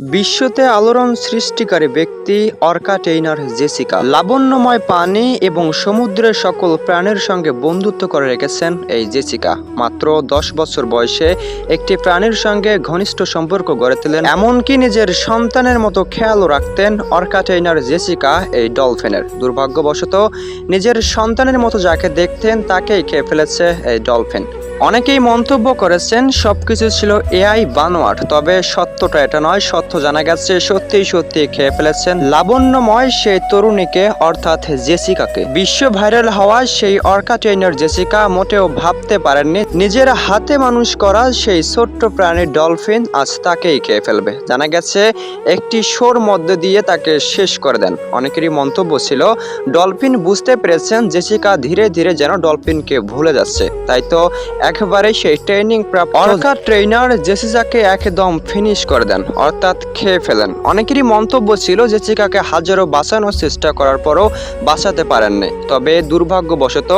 বিশ্বতে আলোড়ন সৃষ্টিকারী ব্যক্তি অর্কা টেইনার জেসিকা। লাবণ্যময় পানি এবং সমুদ্রের সকল প্রাণীর সঙ্গে বন্ধুত্ব করে রেখেছেন এই জেসিকা। মাত্র দশ বছর বয়সে একটি প্রাণীর সঙ্গে ঘনিষ্ঠ সম্পর্ক গড়ে তোলেন, এমনকি নিজের সন্তানের মতো খেয়ালও রাখতেন অর্কা টেইনার জেসিকা এই ডলফিনের। দুর্ভাগ্যবশত নিজের সন্তানের মতো যাকে দেখতেন তাকেই খেয়ে ফেলেছে এই ডলফিন। অনেকেই মন্তব্য করেছেন, সবকিছু ছিল এআই বানোয়াট, তবে সত্যটা এটা নয়, সত্য জানা গেছে, সত্যিই সত্যি খেয়ে ফেলেছেন লাবণ্যময় সেই তরুণীকে, অর্থাৎ জেসিকাকে। বিশ্ব ভাইরাল হওয়া সেই অর্কা ট্রেনার জেসিকা মোটেও ভাবতে পারেননি, নিজের হাতে মানুষ করা সেই ছোট্ট প্রাণী ডলফিন আজ তাকেই খেয়ে ফেলবে। জানা গেছে, একটি শোর মধ্যে দিয়ে তাকে শেষ করে দেন। অনেকেরই মন্তব্য ছিল, ডলফিন বুঝতে পেরেছেন, জেসিকা ধীরে ধীরে যেন ডলফিনকে ভুলে যাচ্ছে। তাই তো একেবারে সেই ট্রেনিং প্রাপ্ত অর্কা ট্রেনার জেসিজাকে একদম ফিনিশ করে দেন, অর্থাৎ খেয়ে ফেলেন। অনেকেরই মন্তব্য ছিল জেসিকাকে হাজারো বাঁচানোর চেষ্টা করার পরও বাঁচাতে পারেননি। তবে দুর্ভাগ্যবশত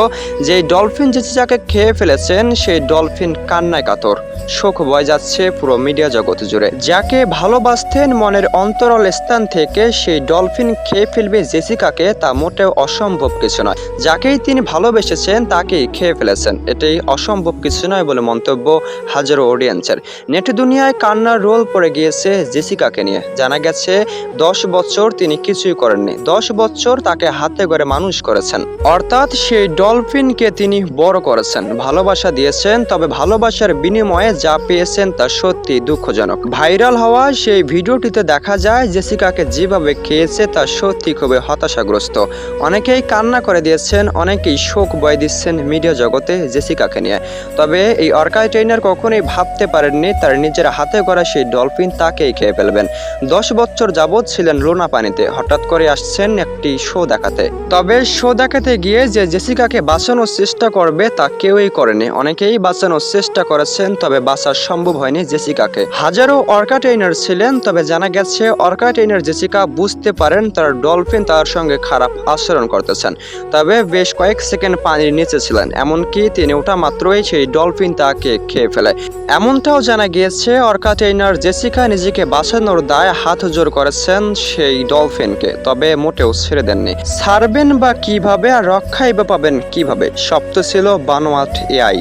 যে ডলফিন জেসিজাকে খেয়ে ফেলেছেন, সেই ডলফিন কান্নায় কাতর। শোক বয়ে যাচ্ছে পুরো মিডিয়া জগৎ জুড়ে। যাকে ভালোবাসতেন মনের অন্তরাল স্থান থেকে, সেই ডলফিন খেয়ে ফেলবে জেসিকাকে, তা মোটেও অসম্ভব কিছু নয়। যাকেই তিনি ভালোবেসেছেন, তাকেই খেয়ে ফেলেছেন। এটাই অসম্ভব কিছু নয় বলে মন্তব্য হাজারো অডিয়েন্সের। নেট দুনিয়ায় কান্নার রোল পড়ে গিয়েছে জেসিকাকে নিয়ে। জানা গেছে, দশ বছর তিনি কিছুই করেননি। দশ বছর তাকে হাতে করে মানুষ করেছেন। অর্থাৎ সেই ডলফিনকে তিনি বড় করেছেন। ভালোবাসা দিয়েছেন, তবে ভালোবাসার বিনিময়ে যা পেয়েছেন তা সত্যি দুঃখজনক। ভাইরাল হওয়া সেই ভিডিওটিতে দেখা যায় জেসিকাকে যেভাবে খেয়েছে তা সত্যি খুবই হতাশাগ্রস্ত। অনেকেই কান্না করে দিয়েছেন, অনেকেই শোক বয়ে দিচ্ছেন মিডিয়া জগতে জেসিকাকে নিয়ে। তবে এই অর্কাই ট্রেনার কখনোই ভাবতে পারেননি, তার নিজের হাতে করা সেই ডলফিন তাকেই খেয়ে ফেলবেন। দশ বছর যাবৎ ছিলেন লোনা পানিতে, হঠাৎ করে আসছেন একটি শো দেখাতে। তবে শো দেখাতে গিয়ে যে জেসিকাকে বাঁচানোর চেষ্টা করবে তা কেউই করেনি। অনেকেই বাঁচানোর চেষ্টা করেছেন, তবে বাঁচা সম্ভব হয়নি জেসিকাকে। হাজারো অর্কা ট্রেনার ছিলেন, তবে জানা গেছে অর্কা ট্রেনার জেসিকা বুঝতে পারেন তার ডলফিন তার সঙ্গে খারাপ আচরণ করতেছেন। তবে বেশ কয়েক সেকেন্ড পানির নিচে ছিলেন, এমনকি তিনি ওঠা মাত্রই সেই ডলফিন তাকে খেয়ে ফেলে। এমনটাও জানা গিয়েছে, অর্কা ট্রেনার জেসিকা নিজেকে বাঁচানোর দায় হাত জোর করেছেন সেই ডলফিনকে, তবে মোটেও ছেড়ে দেননি। ছাড়বেন বা কীভাবে আর রক্ষাই বা পাবেন কীভাবে, সব ছিল বানোয়াট এআই।